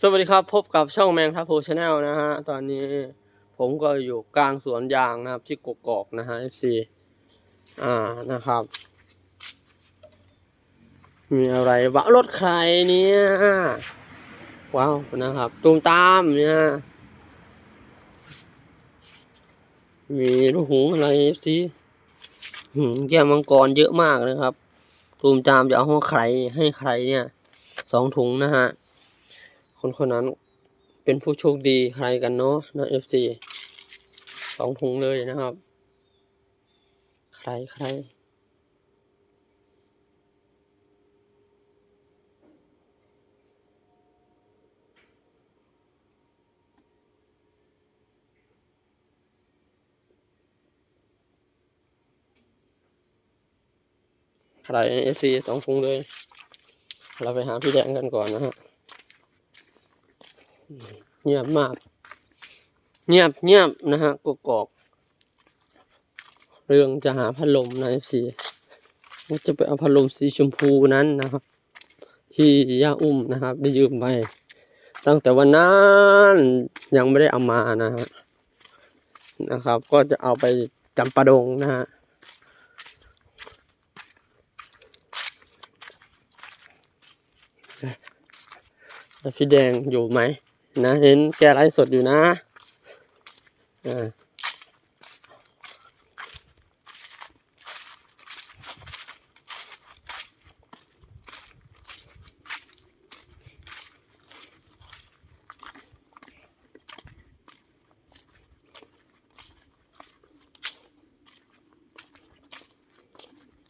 สวัสดีครับ พบกับช่องแมงทัพโพชแนลนะฮะ ตอนนี้ผมก็อยู่กลางสวนยางนะครับ ที่กกอกนะฮะ FC อ่านะครับ มีอะไรวะรถใครเนี่ย ว้าวนะครับตูมตามเนี่ย มีลูกหูอะไร FC หืมแก้วมังกรเยอะมากนะครับตูมตามจะเอาให้ใครให้ใครเนี่ยสองถุงนะฮะ คนคนนั้นเป็นผู้โชคดีใครกันเนาะนะเอฟซีสองถุงเลยนะครับ ใครใครใครเอฟซีสองถุงเลย เราไปหาพี่แดงกันก่อนนะฮะ เงียบมาก เงียบเงียบนะฮะกกอก เรื่องจะหาพัดลมนะสีว่าจะไปเอาพัดลมสีชมพูนั้นนะครับ ที่ย่าอุ้มนะครับ ได้ยืมไปตั้งแต่วันนั้นยังไม่ได้เอามานะฮะนะครับ ก็จะเอาไปจำปาดงนะฮะแล้วพี่แดงอยู่ไหม นะเห็นแกไลฟ์สดอยู่นะอ่า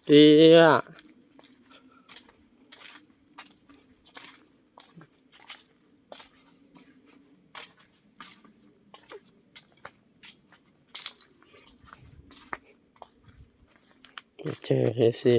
เตี้ย เจอเลยสิ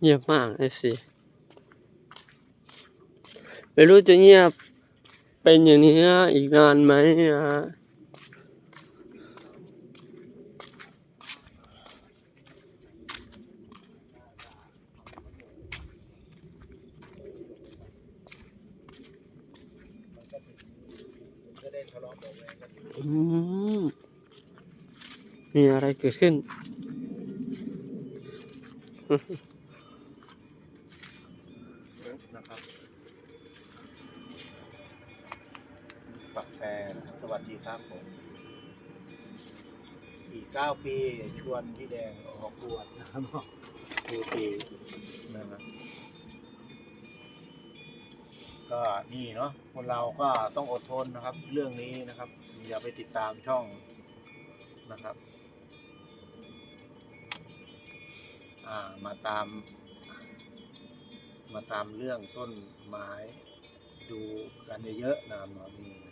เงียบมากเลยสิไม่รู้จะเงียบ เป็นอย่างนี้อีกนานไหมนะฮะมีอะไรเกิดขึ้น นะครับปักแพรนะ ครับผม อีกเก้าปีชวนพี่แดงออกบวชนะครับดูปีนะครับก็นี่เนาะคนเราก็ต้องอดทนนะครับ เรื่องนี้นะครับ อย่าไปติดตามช่องนะครับ อ่ามาตาม มาตามเรื่องต้นไม้ดูกันเยอะๆนะครับนี่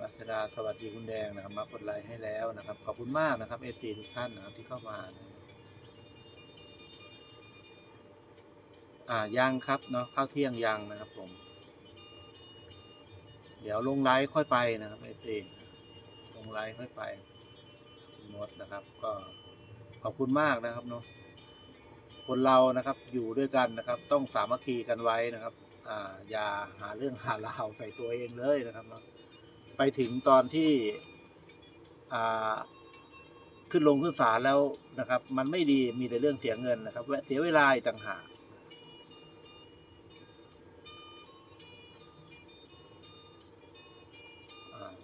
วัชดาสวัสดีคุณแดงนะครับ มากดไลค์ให้แล้วนะครับ ขอบคุณมากนะครับเอซีทุกท่านนะครับที่เข้ามานะอ่ายังครับเนาะข้าวเที่ยงยังนะครับผม เดี๋ยวลงไลฟ์ค่อยไปนะครับเอซีลงไลฟ์ค่อยไปมดนะครับ ก็ขอบคุณมากนะครับเนาะคนเรานะครับอยู่ด้วยกันนะครับ ต้องสามัคคีกันไว้นะครับ อ่าอย่าหาเรื่องหาราวใส่ตัวเองเลยนะครับเนาะ ไปถึงตอนที่ขึ้นลงขึ้นศาลแล้วนะครับ มันไม่ดีมีแต่เรื่องเสียเงินนะครับแวะเสียเวลาต่างหาก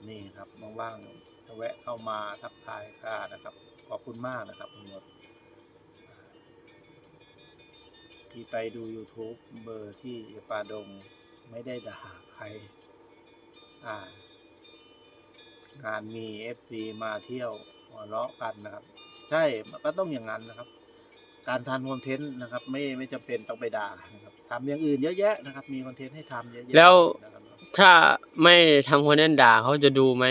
นี่ครับว่างๆแวะเข้ามาทักทายค่านะครับ ขอบคุณมากนะครับคุณหมดที่ไปดู YouTube เบอร์ที่ปาดงไม่ได้ด่าใครอ่า งานมี FC มาเที่ยวหัวเราะกันนะครับ ใช่มันก็ต้องอย่างนั้นนะครับ การทำคอนเทนต์นะครับ ไม่ไม่จำเป็นต้องไปด่านะครับทำอย่างอื่นเยอะแยะนะครับ มีคอนเทนต์ให้ทำเยอะแยะแล้ว นะครับถ้าไม่ทำคอนเทนต์ด่าเขาจะดูไหม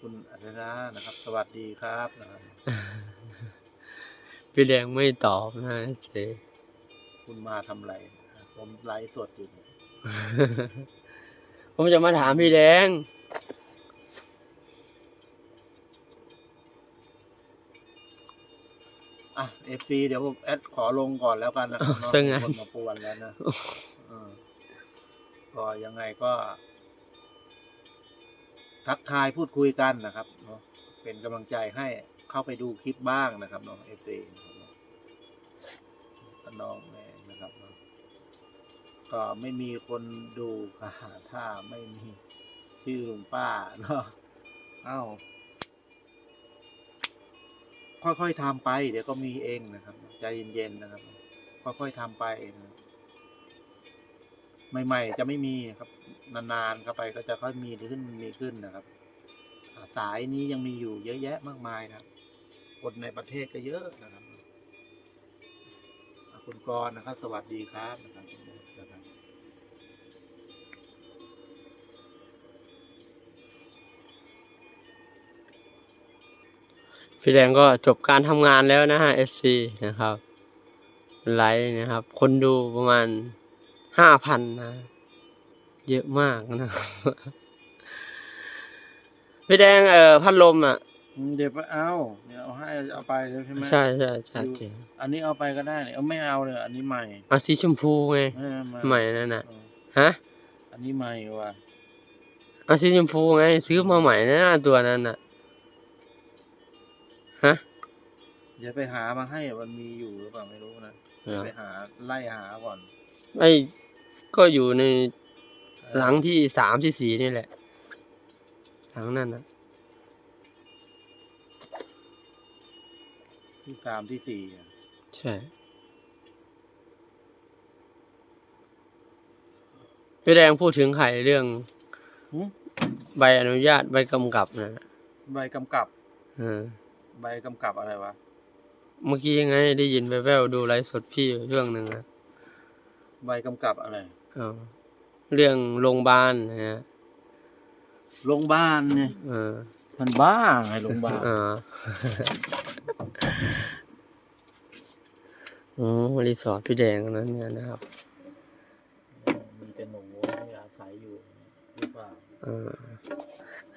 คุณอัจฉริยะนะครับ สวัสดีครับนะครับ พี่แดงไม่ตอบนะเจ คุณมาทำอะไร ผมไลฟ์สดอยู่เนี่ย ผมจะมาถามพี่แดง อะเอฟซีเดี๋ยวผมแอดขอลงก่อนแล้วกันนะครับอ้าวเนาะซะงั้นมีคนมาปวนแล้วนะเออก็ยังไงก็ ทักทายพูดคุยกันนะครับเนาะเป็นกำลังใจให้เข้าไปดูคลิปบ้างนะครับน้องเอฟซีน้องแม่นะครับเนาะ ก็ไม่มีคนดูค่ะถ้าไม่มีชื่อลุงป้าเนาะเอ้า ค่อยๆทำไป เดี๋ยวก็มีเองนะครับ ใจเย็นๆนะครับ ค่อยๆทำไปนะใหม่ ๆ จะไม่มีครับ นานๆเข้าไปก็จะค่อยมีขึ้นมีขึ้นนะครับสายนี้ยังมีอยู่เยอะแยะมากมายนะครับคนในประเทศก็เยอะนะครับ คุณกรณ์นะครับ สวัสดีครับนะครับ พี่แดงก็จบการทำงานแล้วนะฮะ FC นะครับ ไลฟ์นะครับ คนดูประมาณห้าพันนะ เยอะมากนะครับพี่แดงเอ่อพัดลมอะอืมเดี๋ยวไปเอาเดี๋ยวเอาให้เอาไปเลยใช่ไหมใช่ใช่ใช่จริงอันนี้เอาไปก็ได้เนี่ยเอาไม่เอาเลยอันนี้ใหม่เอาสีชมพูไงเออใหม่นั่นน่ะเออฮะอันนี้ใหม่ว่ะเอาสีชมพูไง ซื้อมาใหม่นั่นน่ะตัวนั้นน่ะ ฮะ เดี๋ยวไปหามาให้มันมีอยู่หรือเปล่าไม่รู้นะเหรอไปหาไล่หาก่อน ไอ้ก็อยู่ในหลังที่สามที่สี่นี่แหละ หลังนั่นนะที่สามที่สี่อะใช่ พี่แดงพูดถึงใครเรื่องหึใบอนุญาตใบกำกับนะ ใบกำกับ เออ ใบกำกับอะไรวะ เมื่อกี้ยังไงได้ยินแว่วๆดูไลฟ์สดพี่อยู่ช่วงหนึ่งนะใบกำกับอะไรอ๋อเรื่องโรงพยาบาลนะฮะโรงพยาบาลเนี่ยเออมันบ้าไงโรงพยาบาลอ่าอ๋อรีสอร์ทพี่แดงนั้นเนี่ยนะครับ มีแต่หนูที่อาศัยอยู่หรือเปล่าอ่า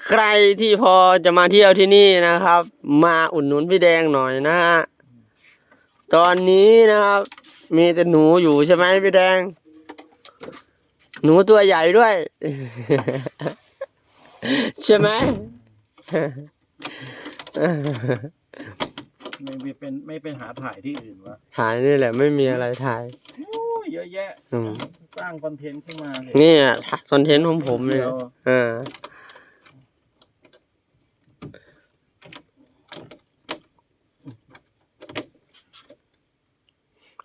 ใครที่พอจะมาเที่ยวที่นี่นะครับ มาอุดหนุนพี่แดงหน่อยนะฮะตอนนี้นะครับ มีแต่หนูอยู่ใช่ไหมพี่แดง หนูตัวใหญ่ด้วย ใช่ไหมไม่ไม่เป็นไม่เป็นหาถ่ายที่อื่นวะถ่ายนี่แหละไม่มีอะไรถ่ายโอ้ยเยอะแยะอืมสร้างคอนเทนต์ขึ้นมาเลยนี่อะคอนเทนต์ของผมเลยเดียวอ่า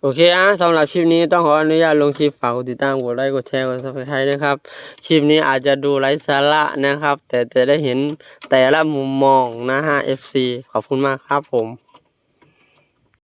โอเคอะสำหรับคลิปนี้ต้องขออนุญาตลงคลิปฝากกดติดตามกดไลค์กดแชร์กดซับสไครต์นะครับคลิปนี้อาจจะดูไร้สาระนะครับ แต่จะได้เห็นแต่ละมุมมองนะฮะ FC ขอบคุณมากครับผม